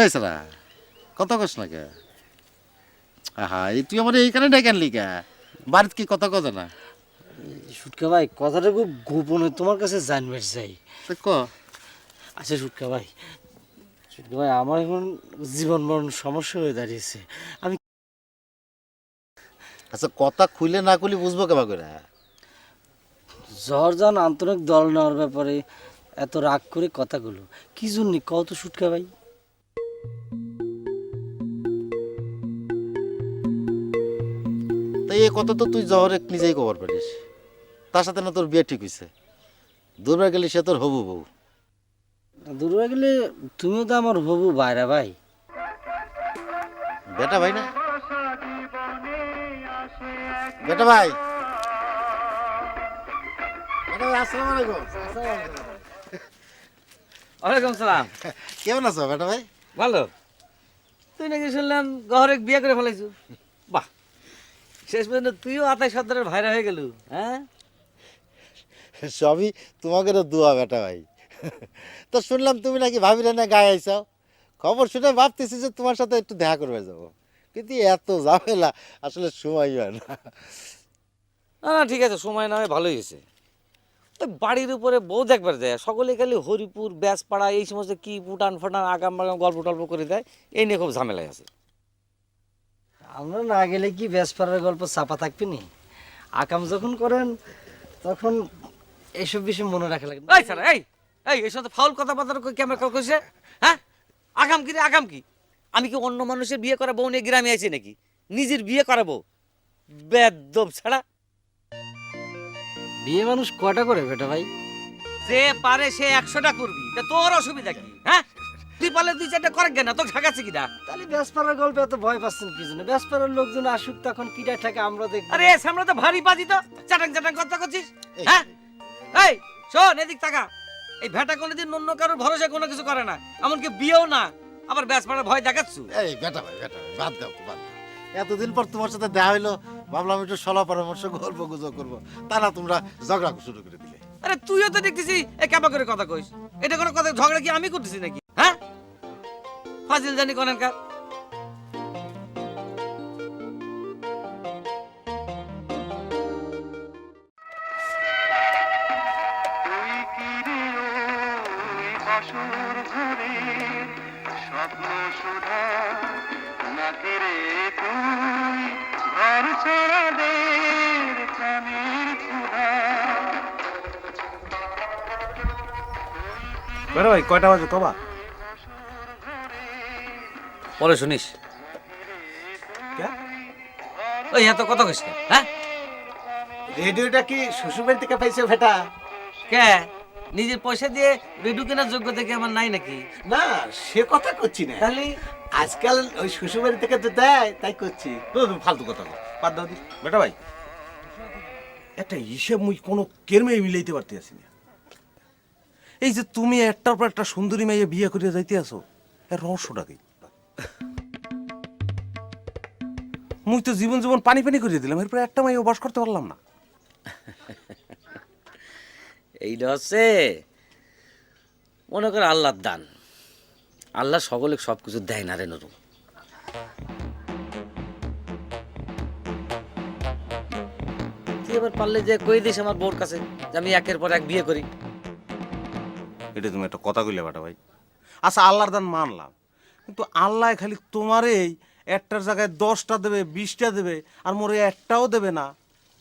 এই সারা কত কস না কে? আহা এই তুই আমার এইখানে ডেকে আনলি কে বাড়িতে কি কথা কথা না? সুটকা ভাই কথাটা খুব গোপনে তোমার কাছে জানবে চাই। ক? আচ্ছা সুটকা ভাই সুটকা ভাই আমার এখন জীবন মরণ সমস্যা হয়ে দাঁড়িয়েছে। আমি আচ্ছা কথা খুলে না খুলে বুঝব কেবা করে? জর্জান আন্তরিক দল নেওয়ার ব্যাপারে এত রাগ করে কথাগুলো। কি জন্য কত সুটকা ভাই? এই কথা তো তুই জহরে নিজেই খবর পারিস তার সাথে না তোর বিয়ে ঠিক হয়েছে দুবার গেলে সে তোর হবু বউ। দূরে গেলে তুমিও তো আমার হবু বাইরা ভাই। বেটা ভাই না? বেটা ভাই। আসসালামু আলাইকুম। ওয়ালাইকুম সালাম। কেমন আছো বেটা ভাই? ভালো। তুই নাকি শুনলাম গহরে বিয়ে করে ফেলাইছু। বাহ। শেষ পর্যন্ত তুইও আতাই সর্দারের ভাইরা হয়ে গেলু হ্যাঁ? সবই তোমাকে তো দোয়া বেটা ভাই। তো শুনলাম তুমি নাকি ভাবিলে না গায়ে আইসাও খবর শুনে ভাবতেছি যে তোমার সাথে একটু দেখা করবে যাব। কিন্তু এত ঝামেলা আসলে সময় হয় না। না না ঠিক আছে সময় না হয় ভালোই হয়েছে। ওই বাড়ির উপরে বউ দেখবার যায় সকলে খালি হরিপুর ব্যাসপাড়া এই সমস্ত কি পুটান ফাটান আগাম বাগাম গল্প টল্প করে দেয় এই নিয়ে খুব ঝামেলায় আছে। আমরা না গেলে কি ব্যাসপাড়ার গল্প চাপা থাকবে নি? আকাম যখন করেন তখন এইসব বিষয় মনে রাখা লাগে। এই স্যার এই এই এই সাথে ফাউল কথাবার্তা ক্যামেরা কাউ কইছে হ্যাঁ? আগাম কি রে আগাম কি? আমি কি অন্য মানুষের বিয়ে করা বউ নিয়ে গ্রামে আছি নাকি? নিজের বিয়ে করাবো বেদব ছাড়া। বিয়ে মানুষ কয়টা করে বেটা ভাই? যে পারে সে একশোটা করবি। তা তোর অসুবিধা কি? হ্যাঁ? তুই পারলে দুই চারটা করে না ঢাকাচ্ছে কিনা? তাহলে ব্যাসপাড়ার গল্পে এত ভয় পাচ্ছেন কি জন্য? ব্যাসপাড়ার লোকজন আসুক তখন কিটা থাকে আমরা দেখব। আরে সামনে তো ভারী তো। চাটাং চাটাং কথা করছিস? হ্যাঁ? এই শোন এদিক টাকা এই ভেটা কোনোদিন অন্য কারোর ভরসা কোনো কিছু করে না। এমনকি বিয়েও না। আবার ব্যাস পাড়ার ভয় দেখাচ্ছু? এই বেটা ভাই বেটা ভাই বাদ দাও তো, বাদ দাও। এতদিন পর তোমার সাথে দেখা হইল ভাবলাম একটু সলা পরামর্শ গল্প গুজব করব। তা না তোমরা ঝগড়া শুরু করে দিলে। আরে তুইও তো দেখতেছি এই ক্যাপা করে কথা কইস। এটা কোনো কথা ঝগড়া কি আমি করতেছি নাকি? ফাজিল জানি কনেনকার তুই কি রে ওই বাসর পরে শুনিস। ওই এত কথা কইস হ্যাঁ? রেডিওটা কি শ্বশুরবাড়ি থেকে পাইছে ভেটা? কে? নিজের পয়সা দিয়ে রেডিও কেনার যোগ্যতা কি আমার নাই নাকি? না সে কথা করছি না। তাহলে? আজকাল ওই শ্বশুরবাড়ি থেকে তো দেয় তাই করছি। ফালতু কথা বল। বাদ দাও বেটা ভাই একটা হিসেব মুই কোনো কেরমে মিলাইতে পারতে আসি না। এই যে তুমি একটার পর একটা সুন্দরী মেয়ে বিয়ে করে যাইতে আসো এর রহস্যটা কি? মুই তো জীবন জীবন পানি পানি করে দিলাম এরপর একটা মেয়ে বাস করতে পারলাম না। এইটা হচ্ছে মনে করে আল্লাহর দান। আল্লাহ সকলে সব কিছু দেয় না রে নরু তুই এবার পারলে যে কই দিস আমার বউর কাছে যে আমি একের পর এক বিয়ে করি। এটা তুমি একটা কথা কইলে বেটা ভাই। আচ্ছা আল্লাহর দান মানলাম কিন্তু আল্লাহ খালি তোমারই একটার জায়গায় দশটা দেবে বিশটা দেবে আর মোরে একটাও দেবে না।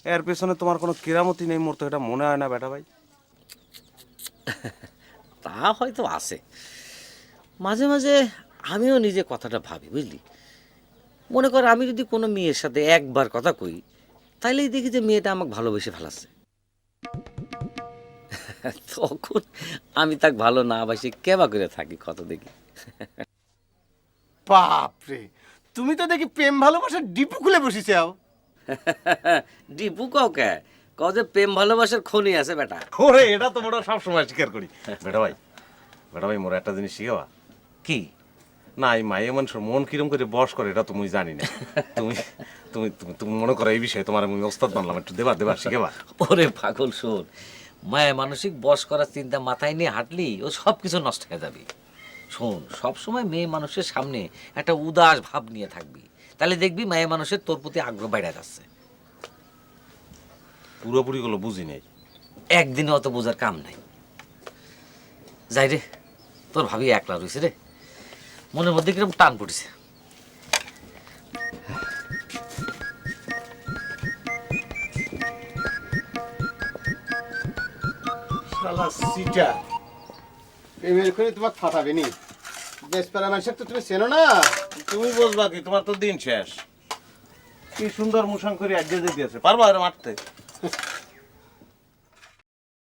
এর পেছনে তোমার কোনো কেরামতি নেই মোর তো এটা মনে হয় না বেটা ভাই। তা হয়তো আছে। মাঝে মাঝে আমিও নিজে কথাটা ভাবি বুঝলি? মনে কর আমি যদি কোনো মেয়ের সাথে একবার কথা কই তাইলেই দেখি যে মেয়েটা আমাকে ভালোবেসে ফেলাচ্ছে। তখন আমি তাকে ভালো না বাসি কেবা করে থাকি কত দেখি। বাপরে! তুমি তো দেখি প্রেম ভালোবাসার ডিপু খুলে বসেছাও ডিপু কাও কে? কও যে প্রেম ভালোবাসার খনি আছে বেটা। ওরে এটা তো মোটা সবসময় স্বীকার করি। বেটা ভাই বেটা ভাই মোর একটা জিনিস শিখাবা? কি? না এই মায়ে মানুষের মন কিরম করে বস করে এটা তুমি জানি না। তুমি তুমি তুমি তুমি মনে করো এই বিষয়ে তোমার আমি ওস্তাদ বানলাম একটু দেবা দেবা শিখেবা? ওরে পাগল শোন মায়া মানসিক বস করার চিন্তা মাথায় নিয়ে হাঁটলি ও সব কিছু নষ্ট হয়ে যাবে। শোন সবসময় মেয়ে মানুষের সামনে একটা উদাস ভাব নিয়ে থাকবি। তাহলে দেখবি মেয়ে মানুষের তোর প্রতি আগ্রহ বাইরে যাচ্ছে। পুরোপুরি গুলো বুঝি নাই। একদিনে অত বোঝার কাম নাই। যাই রে তোর ভাবি একলা রয়েছে রে। মনের মধ্যে কীরকম টান পড়েছে। শালা সিটা। প্রেমের করে তোমার ফাটাবে নি। বেশ পারা মানুষের তো তুমি চেনো না। তুমি বুঝবা কি তোমার তো দিন শেষ। কি সুন্দর মুসাং করে আড্ডে দিতে আছে পারবা আর মারতে?